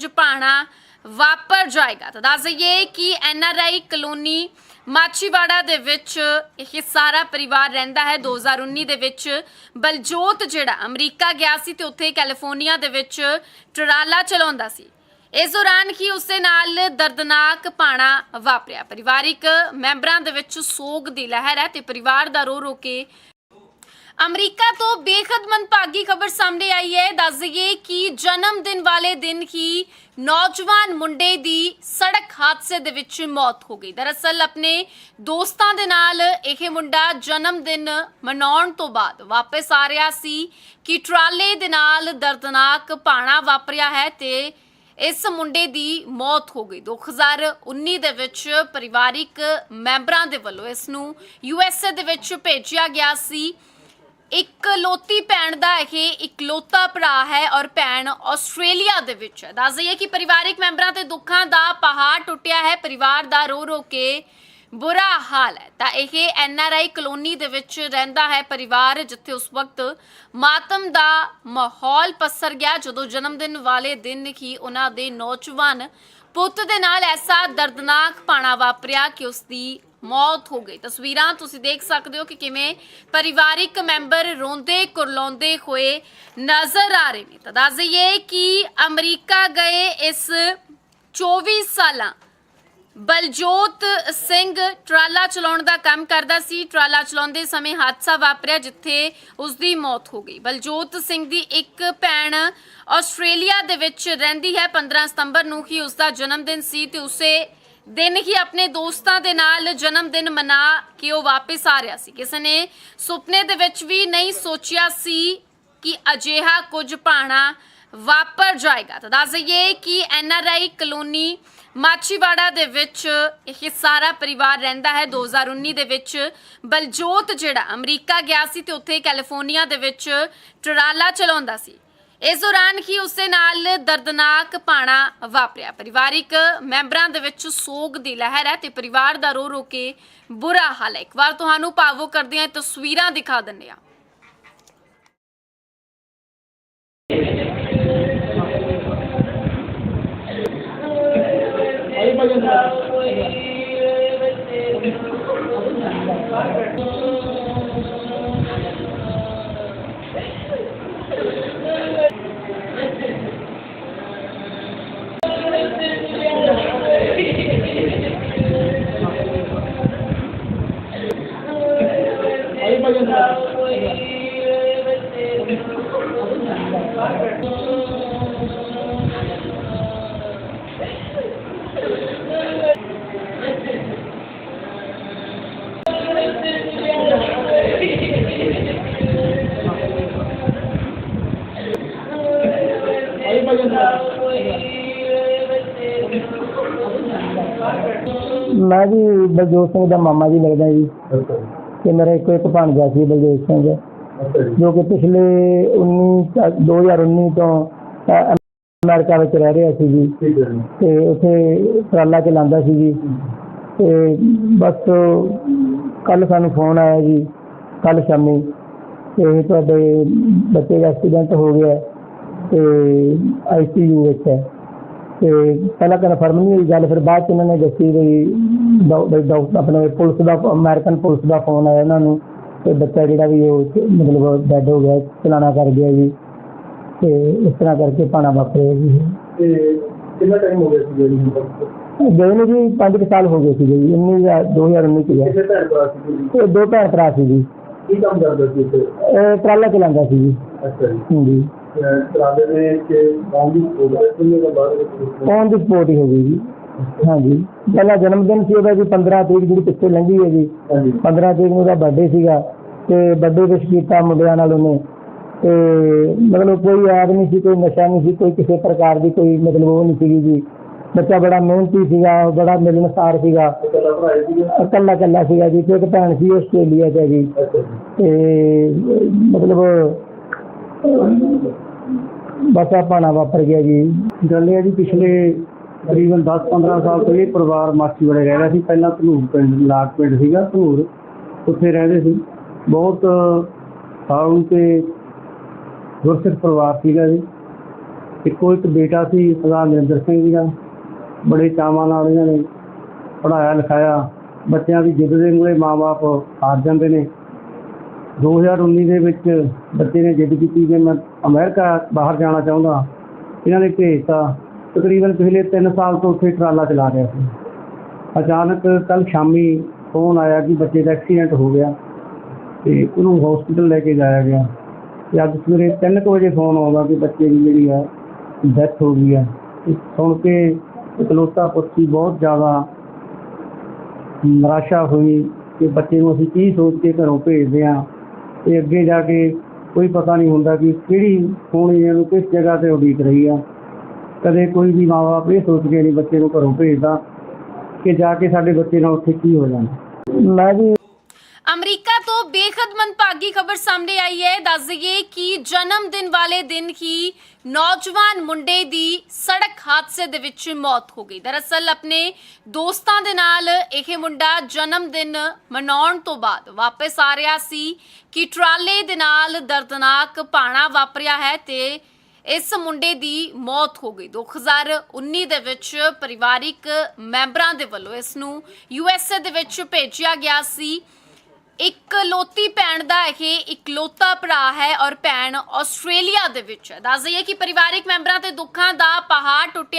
ਕੁਝ ਭਾਣਾ ਵਾਪਰ ਜਾਏਗਾ। ਤਾਂ ਦੱਸ ਦਈਏ ਕਿ ਐਨਆਰਆਈ ਕਲੋਨੀ ਮਾਚੀਵਾੜਾ ਦੇ ਵਿੱਚ ਇਹ ਸਾਰਾ ਪਰਿਵਾਰ ਰਹਿੰਦਾ ਹੈ। 2019 ਦੇ ਵਿੱਚ ਬਲਜੋਤ ਜਿਹੜਾ ਅਮਰੀਕਾ ਗਿਆ ਸੀ ਤੇ ਉੱਥੇ ਕੈਲੀਫੋਰਨੀਆ ਦੇ ਵਿੱਚ ਟਰਾਲਾ ਚਲਾਉਂਦਾ ਸੀ। ਇਸ ਦੌਰਾਨ ਹੀ ਉਸਦੇ ਨਾਲ ਦਰਦਨਾਕ ਪਾਣਾ ਵਾਪਰਿਆ। ਪਰਿਵਾਰਿਕ ਮੈਂਬਰਾਂ ਦੇ ਵਿੱਚ ਸੋਗ ਦੀ ਲਹਿਰ ਹੈ ਤੇ ਪਰਿਵਾਰ ਦਾ ਰੋ ਰੋ ਕੇ ਅਮਰੀਕਾ ਤੋਂ ਬੇਖਦ ਮੰਦਭਾਗੀ ਖਬਰ ਸਾਹਮਣੇ ਆਈ ਹੈ। ਦੱਸ ਦਈਏ ਕਿ ਜਨਮ ਦਿਨ ਵਾਲੇ ਦਿਨ ਹੀ ਨੌਜਵਾਨ ਮੁੰਡੇ ਦੀ ਸੜਕ ਹਾਦਸੇ ਦੇ ਵਿੱਚ ਮੌਤ ਹੋ ਗਈ। ਦਰਅਸਲ ਆਪਣੇ ਦੋਸਤਾਂ ਦੇ ਨਾਲ ਇਹ ਮੁੰਡਾ ਜਨਮ ਦਿਨ ਮਨਾਉਣ ਤੋਂ ਬਾਅਦ ਵਾਪਸ ਆ ਰਿਹਾ ਸੀ ਕਿ ਟਰਾਲੇ ਦੇ ਨਾਲ ਦਰਦਨਾਕ ਪਾਣਾ ਵਾਪਰਿਆ ਹੈ ਤੇ ਇਸ ਮੁੰਡੇ ਦੀ ਮੌਤ ਹੋ ਗਈ। 2019 ਦੇ ਵਿੱਚ ਪਰਿਵਾਰਿਕ ਮੈਂਬਰਾਂ ਦੇ ਵੱਲੋਂ ਇਸ ਨੂੰ ਯੂਐਸਏ ਦੇ ਵਿੱਚ ਭੇਜਿਆ ਗਿਆ ਸੀ। ਇੱਕ ਲੋਤੀ ਭੈਣ ਦਾ ਇਹ ਇਕਲੌਤਾ ਭਰਾ ਹੈ ਔਰ ਭੈਣ ਆਸਟ੍ਰੇਲੀਆ ਦੇ ਵਿੱਚ ਹੈ। ਦੱਸ ਦਈਏ ਕਿ ਪਰਿਵਾਰਿਕ ਮੈਂਬਰਾਂ ਤੇ ਦੁੱਖਾਂ ਦਾ ਪਹਾੜ ਟੁੱਟਿਆ ਹੈ। ਪਰਿਵਾਰ ਦਾ ਰੋ ਰੋ ਕੇ ਬੁਰਾ ਹਾਲ ਹੈ। ਤਾਂ ਇਹ ਐਨ ਆਰ ਆਈ ਕਲੋਨੀ ਦੇ ਵਿੱਚ ਰਹਿੰਦਾ ਹੈ ਪਰਿਵਾਰ, ਜਿੱਥੇ ਉਸ ਵਕਤ ਮਾਤਮ ਦਾ ਮਾਹੌਲ ਪਸਰ ਗਿਆ, ਜਦੋਂ ਜਨਮ ਦਿਨ ਵਾਲੇ ਦਿਨ ਹੀ ਉਹਨਾਂ ਦੇ ਨੌਜਵਾਨ ਪੁੱਤ ਦੇ ਨਾਲ ਐਸਾ ਦਰਦਨਾਕ ਪਾਣਾ ਵਾਪਰਿਆ ਕਿ ਉਸ ਦੀ ਮੌਤ ਹੋ ਗਈ। ਤਸਵੀਰਾਂ ਤੁਸੀਂ ਦੇਖ ਸਕਦੇ ਹੋ ਕਿ ਕਿਵੇਂ ਪਰਿਵਾਰਿਕ ਮੈਂਬਰ ਰੋਂਦੇ, ਕੁਰਲਾਉਂਦੇ ਹੋਏ ਨਜ਼ਰ ਆ ਰਹੇ ਨੇ। ਤਾਂ ਦੱਸ ਦਈਏ ਕਿ ਅਮਰੀਕਾ ਗਏ ਇਸ 24 ਸਾਲਾਂ ਬਲਜੋਤ ਸਿੰਘ ਟਰਾਲਾ ਚਲਾਉਣ ਦਾ ਕੰਮ ਕਰਦਾ ਸੀ। ਟਰਾਲਾ ਚਲਾਉਂਦੇ ਸਮੇਂ ਹਾਦਸਾ ਵਾਪਰਿਆ ਜਿੱਥੇ ਉਸ ਦੀ ਮੌਤ ਹੋ ਗਈ। ਬਲਜੋਤ ਸਿੰਘ ਦੀ ਇੱਕ ਭੈਣ ਆਸਟ੍ਰੇਲੀਆ ਦੇ ਵਿੱਚ ਰਹਿੰਦੀ ਹੈ। 15 ਸਤੰਬਰ ਨੂੰ ਹੀ ਉਸ ਦਾ ਜਨਮ ਦਿਨ ਸੀ ਤੇ ਉਸੇ ਦਿਨ ਹੀ ਆਪਣੇ ਦੋਸਤਾਂ ਦੇ ਨਾਲ ਜਨਮ ਦਿਨ ਮਨਾ ਕੇ ਉਹ ਵਾਪਸ ਆ ਰਿਹਾ ਸੀ। ਕਿਸੇ ਨੇ ਸੁਪਨੇ ਦੇ ਵਿੱਚ ਵੀ ਨਹੀਂ ਸੋਚਿਆ ਸੀ ਕਿ ਅਜਿਹਾ ਕੁਝ ਪਾਣਾ ਵਾਪਰ ਜਾਏਗਾ। ਤਾਂ ਦੱਸ ਦਈਏ ਕਿ ਐਨਆਰਆਈ ਕਲੋਨੀ ਮਾਚੀਵਾੜਾ ਦੇ ਵਿੱਚ ਇਹ ਸਾਰਾ ਪਰਿਵਾਰ ਰਹਿੰਦਾ ਹੈ। 2019 ਦੇ ਵਿੱਚ ਬਲਜੋਤ ਜਿਹੜਾ ਅਮਰੀਕਾ ਗਿਆ ਸੀ ਤੇ ਉੱਥੇ ਕੈਲੀਫੋਰਨੀਆ ਦੇ ਵਿੱਚ ਟਰਾਲਾ ਚਲਾਉਂਦਾ ਸੀ। ਇਸ ਦੌਰਾਨ ਹੀ ਉਸਦੇ ਨਾਲ ਦਰਦਨਾਕ ਪਾਣਾ ਵਾਪਰਿਆ। ਪਰਿਵਾਰਿਕ ਮੈਂਬਰਾਂ ਦੇ ਵਿੱਚ ਸੋਗ ਦੀ ਲਹਿਰ ਹੈ ਤੇ ਪਰਿਵਾਰ ਦਾ ਰੋ ਰੋ ਕੇ ਬੁਰਾ ਹਾਲ ਹੈ। ਇੱਕ ਵਾਰ ਤੁਹਾਨੂੰ ਭਾਵੋ ਕਰਦੀਆਂ ਤਸਵੀਰਾਂ ਦਿਖਾ ਦਿੰਦੇ ਹਾਂ। ਮੈਂ ਜੀ ਬਲਜੋਤ ਸਿੰਘ ਦਾ ਮਾਮਾ ਜੀ ਲੱਗਦਾ ਜੀ। ਤੇ ਮੇਰਾ ਇੱਕੋ ਇੱਕ ਭਾਣਜਾ ਸੀ ਬਲਜੋਤ ਸਿੰਘ। ਜੋ। ਕਿ ਪਿਛਲੇ 19 ਚ- 2019 ਤੋਂ ਅਮਰੀਕਾ ਵਿੱਚ ਰਹਿ ਰਿਹਾ ਸੀ ਜੀ। ਤੇ ਉੱਥੇ ਟਰਾਲਾ ਚਲਾਉਂਦਾ ਸੀ ਜੀ। ਤੇ ਬਸ ਕੱਲ ਸਾਨੂੰ ਫੋਨ ਆਇਆ ਜੀ ਕੱਲ ਸ਼ਾਮੀ। ਤੇ ਤੁਹਾਡੇ ਬੱਚੇ ਦਾ ਐਕਸੀਡੈਂਟ ਹੋ ਗਿਆ। ਤੇ ਆਈਸੀਯੂ ਵਿੱਚ ਹੈ। ਤੇ ਪਹਿਲਾਂ ਕਨਫਰਮ ਨਹੀਂ ਹੋਈ ਗੱਲ ਫਿਰ ਬਾਅਦ ਚ ਇਹਨਾਂ ਨੇ ਦੱਸੀ ਵੀ ਡਾਕ- ਵੀ ਡਾਕ- ਆਪਣੇ ਪੁਲਿਸ ਦਾ ਅਮਰੀਕਨ ਪੁਲਿਸ ਦਾ ਫੋਨ ਆਇਆ ਇਹਨਾਂ ਨੂੰ ਤੇ ਬੱਚਾ ਜਿਹੜਾ ਵੀ ਉਹ ਮਤਲਬ ਡੈਡ ਹੋ ਗਿਆ ਚਲਾਣਾ ਕਰ ਗਿਆ ਜੀ ਤੇ ਇਸ ਤਰ੍ਹਾਂ ਕਰਕੇ ਪਾਣਾ ਵਾਪਰਿਆ ਜੀ। ਤੇ ਕਿੰਨਾ ਟਾਈਮ ਹੋ ਗਿਆ ਸੀ ਜਿਹੜੀ ਗਏ ਨੂੰ ਜੀ 5 ਸਾਲ ਹੋ ਗਏ ਸੀ ਜੀ 19 ਦਾ 2019 ਚ ਗਿਆ? ਤੇ ਦੋ ਭੈਣ ਭਰਾ ਸੀ ਜੀ। ਕੀ ਕੰਮ ਕਰਦਾ ਸੀ ਇਹ ਟਰਾਲਾ ਚਲਾਉਂਦਾ ਸੀ ਜੀ। ਅੱਛਾ ਜੀ। ਹਾਂਜੀ। ਤਰਾਦੇ ਦੇ ਕਿ ਗਾਉਂ ਦੀ ਪ੍ਰੋਗਰੈਸ ਤੋਂ ਦਾ ਬਾਅਦ ਵਿੱਚ ਔਨ ਦੀ ਸਪੋਰਟ ਹੀ ਹੋ ਗਈ ਜੀ? ਹਾਂਜੀ। ਪਹਿਲਾ ਜਨਮ ਦਿਨ ਸੀ ਉਹਦਾ ਜੀ 15 ਤਰੀਕ ਜਿਹੜੀ ਪਿੱਛੇ ਲੰਘੀ ਹੈ ਜੀ। ਹਾਂਜੀ। 15 ਤਰੀਕ ਨੂੰ ਉਹਦਾ ਬਰਥਡੇ ਸੀਗਾ ਤੇ ਬਰਥਡੇ ਵਿਸ਼ ਕੀਤਾ ਮੁੰਡਿਆਂ ਨਾਲ ਉਹਨੇ। ਤੇ ਮਤਲਬ ਕੋਈ ਯਾਦ ਨਹੀਂ ਸੀ ਕੋਈ ਨਸ਼ਾ ਨਹੀਂ ਸੀ ਕੋਈ ਕਿਸੇ ਪ੍ਰਕਾਰ ਦੀ ਕੋਈ ਮਤਲਬ ਉਹ ਨਹੀਂ ਸੀਗੀ ਜੀ। ਬੱਚਾ ਬੜਾ ਮਿਹਨਤੀ ਸੀਗਾ ਬੜਾ ਮਿਲਣਸਾਰ ਸੀਗਾ। ਇਕੱਲਾ ਇਕੱਲਾ ਸੀਗਾ ਜੀ ਤੇ ਇੱਕ ਭੈਣ ਸੀ ਆਸਟ੍ਰੇਲੀਆ 'ਚ ਜੀ। ਤੇ ਮਤਲਬ ਬਸ ਆ ਪਾਣਾ ਵਾਪਰ ਗਿਆ ਜੀ। ਗੱਲ ਇਹ ਹੈ ਜੀ, ਪਿਛਲੇ ਤਕਰੀਬਨ 10-15 ਸਾਲ ਤੋਂ ਇਹ ਪਰਿਵਾਰ ਮਾਛੀਵਾੜੇ ਰਹਿ ਰਿਹਾ ਸੀ। ਪਹਿਲਾਂ ਧਨੂਰ ਪਿੰਡ, ਲਾਟ ਪਿੰਡ ਸੀਗਾ ਧਨੂਰ। ਉੱਥੇ ਰਹਿੰਦੇ ਸੀ। ਬਹੁਤ ਸਾਰੂ ਤੇ ਗੁਰਸਿੱਖ ਪਰਿਵਾਰ ਸੀਗਾ ਜੀ। ਇੱਕੋ ਇੱਕ ਬੇਟਾ ਸੀ, ਸਰਦਾਰ ਨਰਿੰਦਰ ਸਿੰਘ ਜੀ ਦਾ ਬੜੇ ਚਾਵਾਂ ਨਾਲ ਇਹਨਾਂ ਨੇ ਪੜ੍ਹਾਇਆ ਲਿਖਾਇਆ। ਬੱਚਿਆਂ ਦੀ ਜਿੱਦ ਦੇ ਮੂਹਰੇ ਮਾਪੇ ਹਾਰ ਜਾਂਦੇ ਨੇ। 2019 ਦੇ ਵਿੱਚ ਬੱਚੇ ਨੇ ਜਿੱਦ ਕੀਤੀ ਕਿ ਮੈਂ ਅਮਰੀਕਾ ਬਾਹਰ ਜਾਣਾ ਚਾਹੁੰਦਾ। ਇਹਨਾਂ ਨੇ ਭੇਜਤਾ। ਤਕਰੀਬਨ ਪਿਛਲੇ 3 ਸਾਲ ਤੋਂ ਉੱਥੇ ਟਰਾਲਾ ਚਲਾ ਰਿਹਾ ਸੀ। ਅਚਾਨਕ ਕੱਲ ਸ਼ਾਮੀ ਫੋਨ ਆਇਆ ਕਿ ਬੱਚੇ ਦਾ ਐਕਸੀਡੈਂਟ ਹੋ ਗਿਆ ਤੇ ਉਹਨੂੰ ਹਸਪੀਟਲ ਲੈ ਕੇ ਜਾਇਆ ਗਿਆ। ਤੇ ਅੱਜ ਸਵੇਰੇ 3 ਵਜੇ ਫੋਨ ਆਉਂਦਾ ਕਿ ਬੱਚੇ ਦੀ ਜਿਹੜੀ ਹੈ ਡੈਥ ਹੋ ਗਈ ਹੈ ਸੁਣ ਕੇ ਇਕਲੌਤਾ ਪੁੱਤੀ ਬਹੁਤ ਜ਼ਿਆਦਾ ਨਿਰਾਸ਼ਾ ਹੋਈ ਕਿ ਬੱਚੇ ਨੂੰ ਅਸੀਂ ਕੀ ਸੋਚ ਕੇ ਘਰੋਂ ਭੇਜਦੇ ਹਾਂ। ਤੇ ਅੱਗੇ ਜਾ ਕੇ ਕੋਈ ਪਤਾ ਨਹੀਂ ਹੁੰਦਾ ਕਿ ਕਿਹੜੀ ਹੋਣੀ ਇਹਨੂੰ ਕਿਸ ਜਗ੍ਹਾ ਤੇ ਉਡੀਕ ਰਹੀ ਆ। ਕਦੇ ਕੋਈ ਵੀ ਮਾਂ-ਬਾਪ ਇਹ ਸੋਚ ਕੇ ਨਹੀਂ ਬੱਚੇ ਨੂੰ ਘਰੋਂ ਭੇਜਦਾ ਕਿ ਜਾ ਕੇ ਸਾਡੇ ਬੱਚੇ ਨਾਲ ਉੱਥੇ ਕੀ ਹੋ ਜਾਣਾ। ਮੈਂ ਵੀ ਅਮਰੀਕਾ ਤੋਂ ਬੇਖਦ ਮੰਦਭਾਗੀ ਖਬਰ ਸਾਹਮਣੇ ਆਈ ਹੈ। ਦੱਸ ਦਈਏ ਕਿ ਜਨਮ ਦਿਨ ਵਾਲੇ ਦਿਨ ਹੀ ਨੌਜਵਾਨ ਮੁੰਡੇ ਦੀ ਸੜਕ ਹਾਦਸੇ ਦੇ ਵਿੱਚ ਮੌਤ ਹੋ ਗਈ। ਦਰਅਸਲ ਆਪਣੇ ਦੋਸਤਾਂ ਦੇ ਨਾਲ ਇਹ ਮੁੰਡਾ ਜਨਮ ਦਿਨ ਮਨਾਉਣ ਤੋਂ ਬਾਅਦ ਵਾਪਸ ਆ ਰਿਹਾ ਸੀ ਕਿ ਟਰਾਲੇ ਦੇ ਨਾਲ ਦਰਦਨਾਕ ਪਾਣਾ ਵਾਪਰਿਆ ਹੈ ਤੇ ਇਸ ਮੁੰਡੇ ਦੀ ਮੌਤ ਹੋ ਗਈ। 2019 ਦੇ ਵਿੱਚ ਪਰਿਵਾਰਿਕ ਮੈਂਬਰਾਂ ਦੇ ਵੱਲੋਂ ਇਸ ਨੂੰ ਯੂਐਸਏ ਦੇ ਵਿੱਚ ਭੇਜਿਆ ਗਿਆ ਸੀ। ਇੱਕ ਭੈਣ ਦਾ ਇਹ ਇਕਲੌਤਾ ਭਰਾ ਹੈ ਔਰ ਭੈਣ ਆਸਟ੍ਰੇਲੀਆ ਦੇ ਵਿੱਚ ਹੈ। ਦੱਸ ਦਈਏ ਕਿ ਪਰਿਵਾਰਿਕ ਮੈਂਬਰਾਂ ਤੇ ਦੁੱਖਾਂ ਦਾ ਪਹਾੜ ਟੁੱਟਿਆ